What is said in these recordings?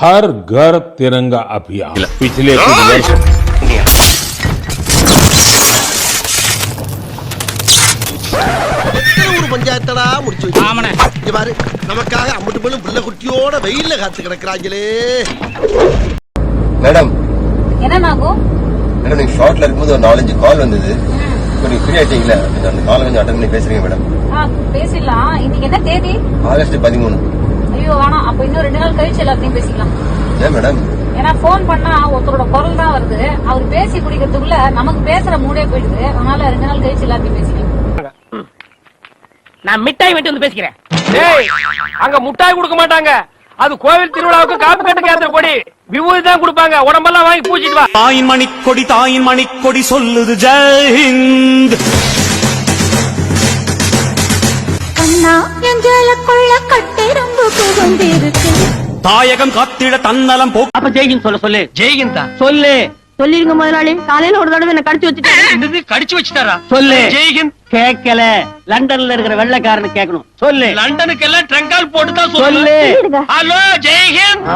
हर घर तिरंगा अभियान पिछले कुछ वर्ष ஒரு பஞ்சாயத்தடா முடிச்சு வச்சு இங்க பாரு நமக்காக அம்பட்டு பெண்ணும் பிள்ளை குட்டியோட வெயில்ல காத்து கிடக்குறாங்களே மேடம் என்ன நாகும் மேடம் நீங்க ஷார்ட்ல இருக்கும்போது ஒரு நாலஞ்சு கால் வந்தது இப்போ நீங்க ஃப்ரீ ஆயிட்டீங்களா நீங்க அந்த கால் கொஞ்சம் அட்டன் பண்ணி பேசுறீங்க மேடம் ஆ, பேசிடலாம் இன்னைக்கு என்ன தேதி ஆகஸ்ட் பதிமூணு ஐயோ வேணாம். அப்ப இன்னும் ரெண்டு நாள் கழிச்சு எல்லாத்தையும் பேசிக்கலாம். ஏன் மேடம் ஏன்னா போன் பண்ணா ஒருத்தரோட குரல் தான் வருது. அவர் பேசி குடிக்கிறதுக்குள்ள நமக்கு பேசுற மூடே போயிடுது. அதனால ரெண்டு நாள் கழிச்சு எல்லாத்தையும் பேசிக்கலாம். நான் மிட்டாய் வெட்டி வந்து பேசிக்கிறேன். டேய் அங்க முட்டாய் கொடுக்க மாட்டாங்க. அது கோவில் திருவிழாவுக்கு காப்பு கட்டுக்கு ஏத்துற கொடி விபூதி தான் கொடுப்பாங்க. உடம்பெல்லாம் வாங்கி பூச்சிட்டு வா. தாயின் மணிக்கொடி தாயின் மணிக்கொடி சொல்லுது ஜெயஹிந்த் கண்ணா எங்களுக்குள்ள கட்டிரும்பு புகுந்திருக்கு தாயகம் காத்திட தன்னலம் போ அப்ப ஜெய்கின் சொல்ல சொல்லு. ஜெய்கின் தான். சொல்லு. சொல்லிருங்க முதலாளி. காலையில ஒரு தடவை என்ன கடிச்சு வச்சுட்டேன் என்னது? கடிச்சு வச்சுட்டாரா? சொல்லு. ஜெய்கின் கேட்கல. லண்டன்ல இருக்கிற வெள்ளைக்காரனு கேட்கணும். சொல்லு. லண்டனுக்கு எல்லாம் ட்ரங்கால் போட்டு தான் சொல்லு. ஹலோ ஜெய்ஹிந்த்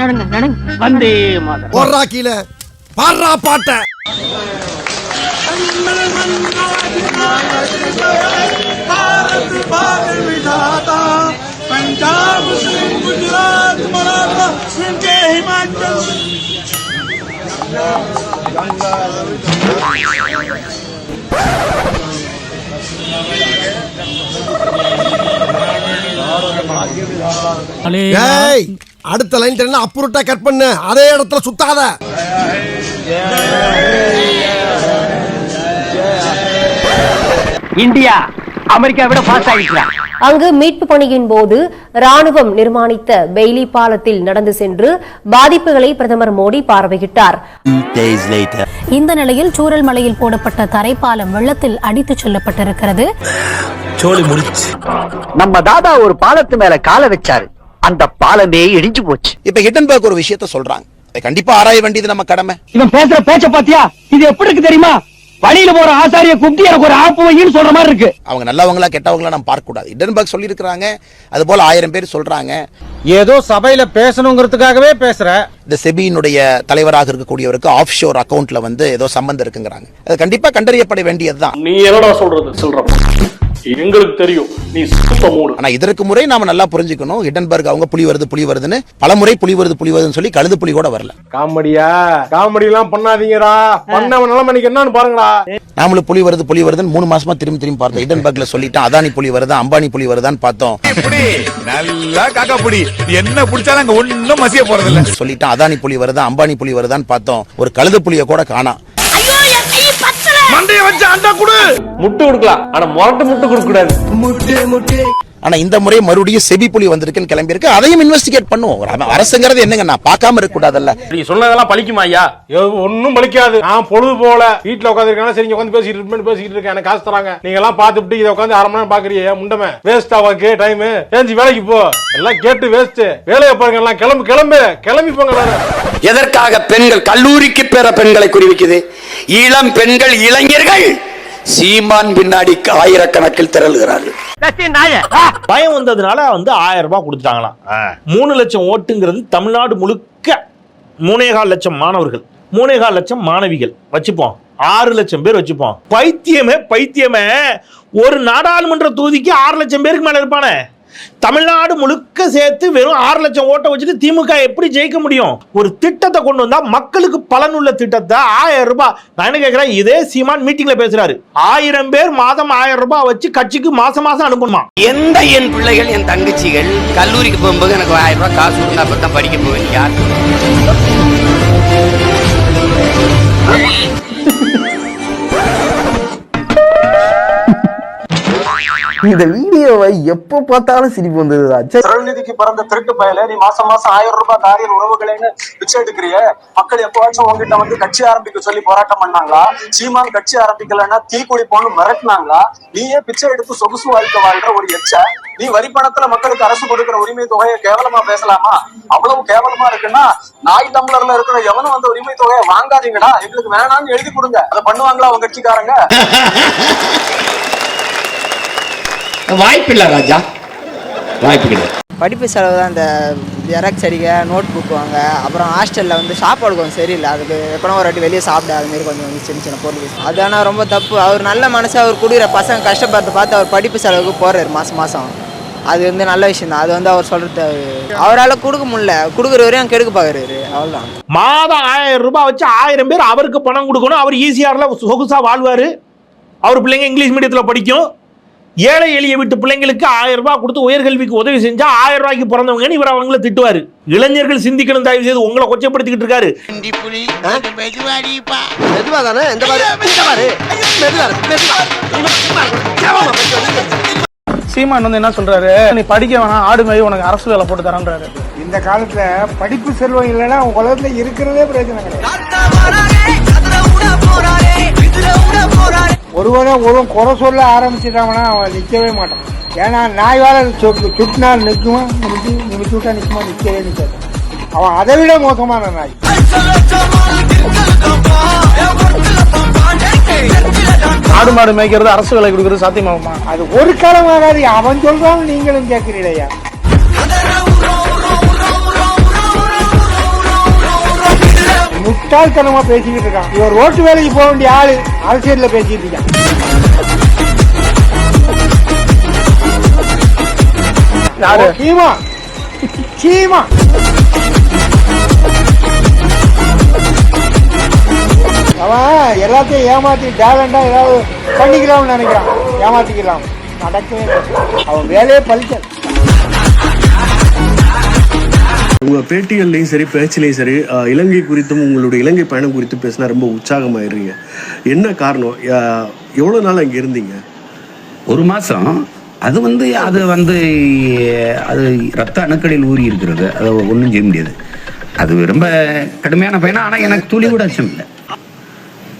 நடங்க நடங்க. வந்தே மாதம் போடுறா கீழே. பாடுறா பாட்ட. ஏய் அடுத்த லைன் தெரியும் அப்புறட்டா கட் பண்ணு? அதே இடத்துல சுத்தாத. இந்தியா அமெரிக்கா விட ஃபாஸ்ட் ஆகிடுச்சா அங்கு மீட்பு பணியின் போது ராணுவம் நிர்மாணித்த பெய்லி பாலத்தில் நடந்து சென்று பாதிப்புகளை பிரதமர் மோடி பார்வையிட்டார். இந்த நிலையில் சூரல் மலையில் போடப்பட்ட தரைப்பாலம் வெள்ளத்தில் அடித்துச் செல்லப்பட்டிருக்கிறது. நம்ம தாதா ஒரு பாலத்து மேல காலை வச்சாரு. அந்த பாலமே இடிஞ்சு போச்சு. இப்ப ஹிட்டன்பர்க் ஒரு விஷயத்த சொல்றாங்க. அதை கண்டிப்பா ஆராய வேண்டியது நம்ம கடமை. இவன் பேசுற பேச்ச பாத்தியா? இது எப்படி இருக்கு தெரியுமா? வழியில போற ஆசாரிய குப்தி எனக்கு ஒரு ஆப்பு வையின்னு சொல்ற மாதிரி இருக்கு. அவங்க நல்லவங்களா கெட்டவங்களா நம்ம பார்க்க கூடாது ஹிட்டன்பர்க் சொல்லியிருக்கிறாங்க. அது போல ஆயிரம் பேர் சொல்றாங்க. ஏதோ சபையில பேசணுங்கிறதுக்காகவே பேசுற. இந்த செபியினுடைய தலைவராக இருக்கக்கூடியவருக்கு ஆஃப் ஷோர் அக்கவுண்ட்ல வந்து ஏதோ சம்பந்தம் இருக்குங்கிறாங்க. அது கண்டிப்பா கண்டறியப்பட வேண்டியதுதான். நீ என்னடா சொல்றது? சொல்ற எங்களுக்கு தெரியும். நீ சுத்த மூடு. ஆனா இதற்கு முறை நாம நல்லா புரிஞ்சுக்கணும். ஹிட்டன்பர்க் அவங்க புலி வருது புலி வருதுன்னு. பல முறை புலி வருது புலி வருதுன்னு சொல்லி கழுது புலி கூட வரல. காமெடியா? காமெடி எல்லாம் பண்ணாதீங்கடா. பண்ணவன் நிலைமைக்கு என்னன்னு பாருங்கடா. நாமளும் புலி வருது புலி வருதுன்னு மூணு மாசமா திரும்பி திரும்பி பார்த்தோம். ஹிடன்பர்க்ல சொல்லிட்டான் அதானி புலி வருதா அம்பானி புலி வருதான்னு பார்த்தோம். நல்லா காக்கா புடி என்ன புடிச்சாலும் அங்க ஒண்ணும் மசிய போறதில்ல. சொல்லிட்டான் அதானி புலி வருதா அம்பானி புலி வருதான்னு பார்த்தோம். ஒரு கழுது புலிய கூட காணா. மண்டைய வச்சு அண்டா குடு. முட்டு கொடுக்கலாம். ஆனா முரட்டு முட்டு கொடுக்க கூடாது ஆனா இந்த முறை மறுபடியும் செபி புலி வந்திருக்குன்னு கிளம்பி இருக்கு அதையும் இன்வெஸ்டிகேட் பண்ணுவோம். அரசுங்கிறது என்னங்க? நான் பார்க்காம இருக்க கூடாதுல்ல நீ சொன்னதெல்லாம் பழிக்குமா ஐயா? ஒன்னும் பலிக்காது நான் பொழுது போல வீட்டுல உட்காந்து சரி உட்காந்து பேசிட்டு இருப்பேன் பேசிட்டு இருக்கேன். எனக்கு காசு தராங்க. நீங்க எல்லாம் பாத்துட்டு இதை உட்காந்து அரை மணி நேரம் பாக்குறீங்க முண்டமே. வேஸ்ட் ஆவாக்கு டைம் ஏஞ்சி வேலைக்கு போ. எல்லாம் கேட்டு வேஸ்ட் வேலையை பாருங்க எல்லாம் கிளம்பு கிளம்பு. கிளம்பி போங்க. எதற்காக பெண்கள் கல்லூரிக்கு பெற பெண்களை குறிவிக்குது? இளம் பெண்கள் இளைஞர்கள் சீமான் பின்னாடி ஆயிரக்கணக்கில் திரளுகிறார்கள். பயம் வந்ததுனால வந்து ஆயிரம் ரூபாய் கொடுத்துட்டாங்களாம். மூணு லட்சம் ஓட்டுங்கிறது தமிழ்நாடு முழுக்க மூணேகால் லட்சம் மாணவர்கள் மூணேகால் லட்சம் மாணவிகள் வச்சுப்போம். ஆறு லட்சம் பேர் வச்சுப்போம். பைத்தியமே பைத்தியமே. ஒரு நாடாளுமன்ற தொகுதிக்கு ஆறு லட்சம் பேருக்கு மேல இருப்பானே. தமிழ்நாடு முழுக்க சேர்த்து வெறும் ஆறு லட்சம் ஓட்டை வச்சுட்டு திமுக எப்படி ஜெயிக்க முடியும்? ஒரு திட்டத்தை கொண்டு வந்தா மக்களுக்கு பலனுள்ள திட்டத்தை ஆயிரம் ரூபாய். நான் என்ன கேட்கிறேன் இதே சீமான் மீட்டிங்ல பேசுறாரு. ஆயிரம் பேர் மாதம் ஆயிரம் ரூபாய் வச்சு கட்சிக்கு மாசம் மாசம் அனுப்பணுமா? எந்த என் பிள்ளைகள் என் தங்கச்சிகள் கல்லூரிக்கு போகும்போது எனக்கு ஆயிரம் ரூபாய் காசு கொடுத்தா தான் படிக்க போவேன். யார்? இந்த வீடியோவை எப்ப பார்த்தாலும் சிரிப்பு வந்தது திருநிதிக்கு பிறந்த திருட்டு பயல நீ மாசம் மாசம் ஆயிரம் ரூபாய் தாரியர் உறவுகளேன்னு பிச்சை எடுக்கிறிய? மக்கள் எப்பவாச்சும் உங்ககிட்ட வந்து கட்சி ஆரம்பிக்க சொல்லி போராட்டம் பண்ணாங்களா? சீமான் கட்சி ஆரம்பிக்கலன்னா தீக்குடி போன்னு மிரட்டினாங்களா? நீயே பிச்சை எடுத்து சொகுசு வாழ்க்கை வாழ்ற ஒரு எச்ச. நீ வரி பணத்துல மக்களுக்கு அரசு கொடுக்கிற உரிமை தொகையை கேவலமா பேசலாமா? அவ்வளவு கேவலமா இருக்குன்னா நாய் டம்ளர்ல இருக்கிற எவனும் அந்த உரிமை தொகையை வாங்காதீங்கடா. எங்களுக்கு வேணாம்னு எழுதி கொடுங்க. அதை பண்ணுவாங்களா உங்க கட்சிக்காரங்க? வாய்ப்பில்லை ராஜா. வாய்ப்பு கிடையாது படிப்பு செலவு தான் இந்த ஜெராக்ஸ் அடிக்க நோட் புக் வாங்க அப்புறம் ஹாஸ்டலில் வந்து சாப்பாடு கொஞ்சம் சரியில்லை. அதுக்கு எப்போனா ஒரு வாட்டி வெளியே சாப்பிட அதுமாரி கொஞ்சம் சின்ன சின்ன பொருள் அது ஆனால் ரொம்ப தப்பு. அவர் நல்ல மனசு அவர் கொடுக்குற பசங்க கஷ்டப்படுறத பார்த்து அவர் படிப்பு செலவுக்கு போகிறாரு மாதம் மாதம் அது வந்து நல்ல விஷயம் தான். அது வந்து அவர் சொல்கிறது அவரால் கொடுக்க முடியல. கொடுக்குற வரையும் கெடுக்க பார்க்குறாரு அவ்வளோதான் மாதம் ஆயிரம் ரூபாய் வச்சு ஆயிரம் பேர் அவருக்கு பணம் கொடுக்கணும். அவர் ஈஸியாரில் சொகுசா வாழ்வார். அவர் பிள்ளைங்க இங்கிலீஷ் மீடியத்தில் படிக்கும். ஏழை எளிய வீட்டு பிள்ளைங்களுக்கு ஆயிரம் ரூபாய் கொடுத்து உயர்கல்விக்கு உதவி செஞ்சா ஆயிரம் ரூபாய்க்கு பிறந்தவங்கன்னு இவர் அவங்கள திட்டுவார். இளைஞர்கள் சிந்திக்கணும் தயவு செய்து உங்களை கொச்சப்படுத்திக்கிட்டு இருக்காரு. சீமான் வந்து என்ன சொல்றாரு? நீ படிக்க வேணாம் ஆடு மாதிரி உனக்கு அரசு வேலை போட்டு தரேன்றாரு. இந்த காலத்துல படிப்பு செல்வம் இல்லைன்னா உலகத்துல இருக்கிறதே பிரயோஜனம் கிடையாது. ஒருவனை ஒரு குறை சொல்ல ஆரம்பிச்சிட்டாங்கன்னா அவன் நிக்கவே மாட்டான். ஏன்னா நாய் வேலை சுட்டினா நிற்குமா நிமிச்சு நிமிச்சு விட்டா நிற்குமா நிக்கவே நிற்காது அவன் அதை விட மோசமான நாய். ஆடு மாடு மேய்க்கிறது அரசு வேலை கொடுக்கறது சாத்தியமாகுமா? அது ஒரு காலம் ஆகாது. அவன் சொல்றான் நீங்களும் கேட்கிறீடையா முட்டாள்தனமா பேசிக்கிட்டு இருக்கான். இவர் ரோட்டு வேலைக்கு போக வேண்டிய ஆளு அரசியல்ல பேசிட்டு இருக்கான். யாரு? சீமா. சீமா. அவன் எல்லாத்தையும் ஏமாத்தி டேலண்டா ஏதாவது பண்ணிக்கலாம்னு நினைக்கிறான். ஏமாத்திக்கலாம். நடக்கவே. அவன் வேலையே பழிக்க பேட்டிகள்லையும் சரி பேச்சிலையும் சரி இலங்கை குறித்தும் உங்களுடைய இலங்கை பயணம் குறித்து பேசினா ரொம்ப உற்சாகமாயிடுறீங்க என்ன காரணம்? எவ்வளோ நாள் அங்கே இருந்தீங்க? ஒரு மாதம் அது வந்து அது வந்து அது ரத்த அணுக்களில் ஊறி இருக்கிறது. அதை ஒன்றும் செய்ய முடியாது. அது ரொம்ப கடுமையான பயணம். ஆனால் எனக்கு துளி கூட அச்சம் இல்லை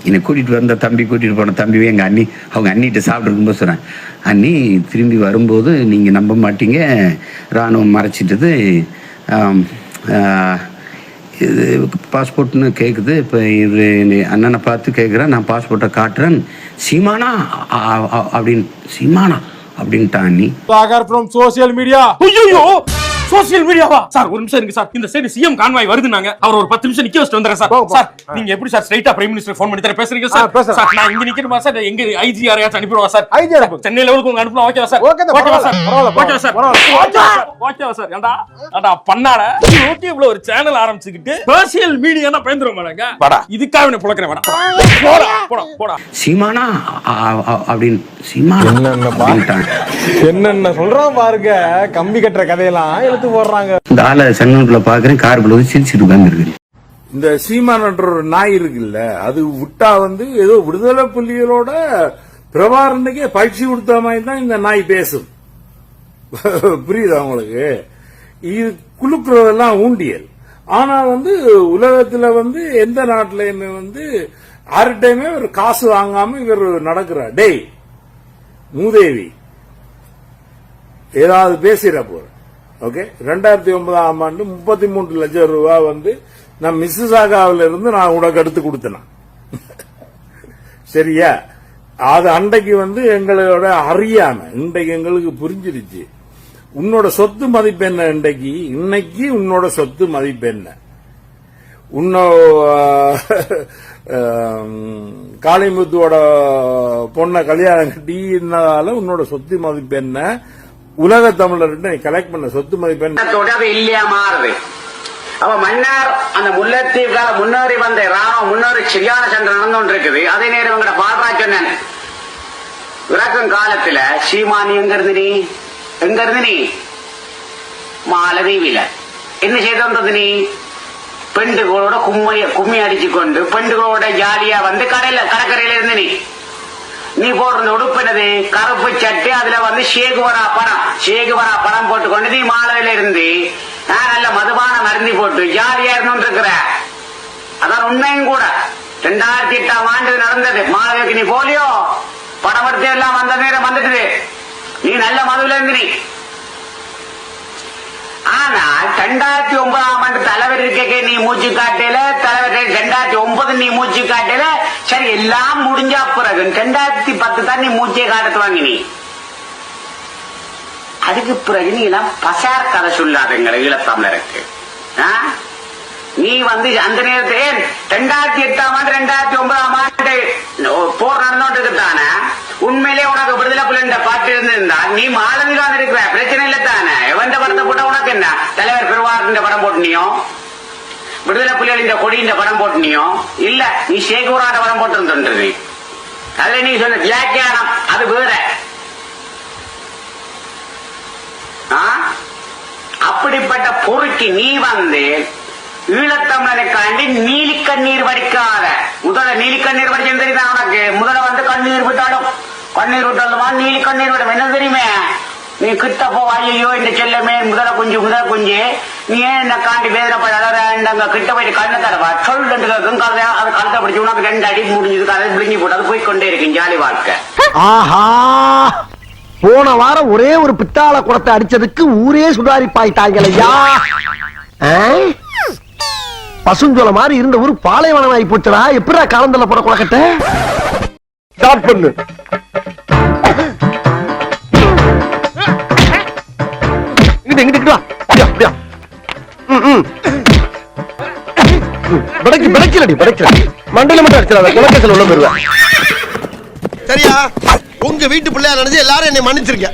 என்னை கூட்டிகிட்டு வந்த தம்பி கூட்டிகிட்டு போன தம்பி எங்கள் அண்ணி அவங்க அண்ணிட்ட சாப்பிட்ருக்கும்போது சொன்னேன் அண்ணி திரும்பி வரும்போது நீங்கள் நம்ப மாட்டீங்க. இராணுவம் மறைச்சிட்டது. இது பாஸ்போர்ட்னு கேட்குது இப்போ இது அண்ணனை பார்த்து கேட்குறேன் நான் பாஸ்போர்ட்டை காட்டுறேன். சீமானா? அப்படின் அப்படின்னு சீமானா? அப்படின்ட்டான் அண்ணி. சோசியல் மீடியா ஐயோ சோசியல் மீடியாவா? சார் ஒரு நிமிஷம் இருக்கு சார். இந்த சைடு சிஎம் கான்வாய் வருதுனாங்க அவர் ஒரு பத்து நிமிஷம் நிக்க வச்சுட்டு வந்துறேன் சார். சார் நீங்க எப்படி சார் ஸ்ட்ரைட்டா பிரைம் மினிஸ்டர் ஃபோன் பண்ணி தர பேசுறீங்க சார்? சார் நான் இங்க நிக்கிறமா சார்? எங்க ஐஜி யாரையாச்சும் அனுப்பிடுவா சார்? ஐஜி. சென்னை லெவலுக்கு உங்க அனுப்பலாம். ஓகேவா சார்? Okay sir? ஓகேவா சார். ஓகேவா சார்? ஏண்டா ஏண்டா பண்ணால யூடியூப்ல ஒரு சேனல் ஆரம்பிச்சுக்கிட்டு சோசியல் மீடியானா பயந்துரும் மாட்டாங்க வாடா. இதுக்காக என்ன புழக்கிறேன் வாடா போடா போடா போடா சீமானா அப்படின்னு. சீமானா அப்படின்ட்டான் என்னென்ன சொல்றான் பாருங்க. கம்பி கட்டுற கதையெல்லாம். எடுத்து போடுறாங்க. இந்த ஆளை சங்கனுக்குள்ள பார்க்குறேன் காருக்குள்ள சிரிச்சிட்டு உட்காந்துருக்கு இந்த சீமானன்ற ஒரு நாய் இருக்குல்ல அது விட்டா வந்து ஏதோ விடுதலை புலிகளோட பிரபாரனுக்கே பயிற்சி கொடுத்த மாதிரி தான் இந்த நாய் பேசும். புரியுதா உங்களுக்கு? இது குலுக்குறதெல்லாம் ஊண்டியல். ஆனா வந்து உலகத்துல வந்து எந்த நாட்டிலையுமே வந்து யார்கிட்டயுமே ஒரு காசு வாங்காம இவர் நடக்கிறார். டேய் மூதேவி ஏதாவது பேசிட போற ஓகே ரெண்டாயிரத்தி ஒன்பதாம் ஆண்டு முப்பத்தி மூன்று லட்சம் ரூபாய் வந்து நான் மிஸ்ஸிசாகாவில இருந்து நான் உனக்கு எடுத்து கொடுத்தேன்? சரியா? அது அன்றைக்கு வந்து எங்களோட அறியாம இன்றைக்கு எங்களுக்கு புரிஞ்சிருச்சு. உன்னோட சொத்து மதிப்பு என்ன இன்றைக்கு? இன்னைக்கு உன்னோட சொத்து மதிப்பு என்ன? உன்னோ காளிமுத்துவோட பொண்ணை கல்யாணம் கட்டி இருந்ததால உன்னோட சொத்து மதிப்பு என்ன? உலக தமிழர்கிட்ட கலெக்ட் பண்ண சொத்து மதிப்பெண் இல்லையா மாறுது. அவ மன்னர் அந்த முல்லைத்தீவுக்கால முன்னேறி வந்த ராணுவம் முன்னேறி சரியான சென்று நடந்து கொண்டிருக்குது அதே நேரம் உங்களை பாடுறா சொன்னேன் விளக்கும் காலத்துல சீமானி எங்க இருந்து நீ? எங்க இருந்து நீ? மாலதீவில. என்ன செய்து வந்தது நீ? பெண்டுகளோட கும்மைய கும்மி அடிச்சு கொண்டு பெண்டுகளோட ஜாலியா வந்து கடையில கடற்கரையில இருந்து நீ. நீ போடுற உடுப்பினது கருப்பு சட்டு அதுல வந்து ஷேகுவரா படம். ஷேகுவரா படம் போட்டுக்கொண்டு நீ மாலையில இருந்து நல்ல மதுபான மருந்தி போட்டு ஜாலியா இருந்து இருக்கிற. அதான் உண்மையும் கூட. ரெண்டாயிரத்தி எட்டாம் ஆண்டு நடந்தது. மாலவிக்கு நீ போலியோ? படம் எடுத்து எல்லாம் வந்த நேரம் வந்துட்டு நீ நல்ல மதுவில இருந்து நீ. ஆனால் ரெண்டாயிரத்தி ஒன்பதாம் ஆண்டு தலைவர் இருக்க நீ மூச்சு காட்டல தலைவர் ரெண்டாயிரத்தி ஒன்பது நீ மூச்சு காட்டல. சரி எல்லாம் முடிஞ்சா பிறகு ரெண்டாயிரத்தி பத்து தான் நீ மூச்சை காட்டத்து வாங்கி நீ அதுக்கு பிறகு நீ எல்லாம் பசார் கதை சொல்லாதுங்க ஈழத்தமிழருக்கு. நீ வந்து அந்த நேரத்தில் ரெண்டாயிரத்தி எட்டாம் ஆண்டு ரெண்டாயிரத்தி ஒன்பதாம் ஆண்டு போர் நடந்தோட்டு தானே? உண்மையிலே உனக்கு விடுதலை புலி பாட்டு இருந்திருந்தா நீ மாலமில் வந்து இருக்கிற பிரச்சனை இல்ல தானே? எவன் படத்தை போட்ட உனக்கு என்ன? தலைவர் பெருவார் படம் போட்டுனியோ? விடுதலை புலிகளின் கொடியின் படம் போட்டுனியோ? இல்ல நீ சேகூராட படம் போட்டு நீ அதுல நீ சொன்ன வியாக்கியானம் அது வேற. அப்படிப்பட்ட பொறுக்கி நீ வந்து ஈழத்தமிழனுக்காண்டி நீலி கண்ணீர் வடிக்காத. முதல்ல நீலி கண்ணீர் தெரியுதா உனக்கு? முதல்ல வந்து கண்ணீர் விட்டாலும் கண்ணீர் விட்டாலுமா நீலி கண்ணீர் விடும் என்ன தெரியுமே நீ கிட்ட போ ஐயோ இந்த செல்லமே முதல குஞ்சு முதல குஞ்சு. நீ ஏன் என்ன காண்டி வேதனைப்பட அங்க கிட்ட போயிட்டு கண்ணை தரவா சொல்லு கேட்கும் கதை அது கழுத்தை பிடிச்சி உனக்கு ரெண்டு அடி முடிஞ்சது கதை விழுங்கி போட்டு அது போய் கொண்டே இருக்கு ஜாலி வாழ்க்கை. ஆஹா! போன வாரம் ஒரே ஒரு பித்தாள குடத்தை அடிச்சதுக்கு ஊரே சுதாரிப்பாயிட்டாங்களையா? பசுஞ்சோல மாதிரி இருந்த ஊர் பாலைவனம் ஆகி போச்சுடா. எப்படா காலந்தல போற குளக்கட்ட ஸ்டார்ட் பண்ணு. பிடைக்கு பிடைக்கலடி பிடைக்கல மண்டல மட்டும் அடிச்சிடாத குளக்கத்தில் உள்ள போயிருவேன் சரியா? உங்க வீட்டு பிள்ளையா நினைச்சு எல்லாரும் என்னை மன்னிச்சிருக்க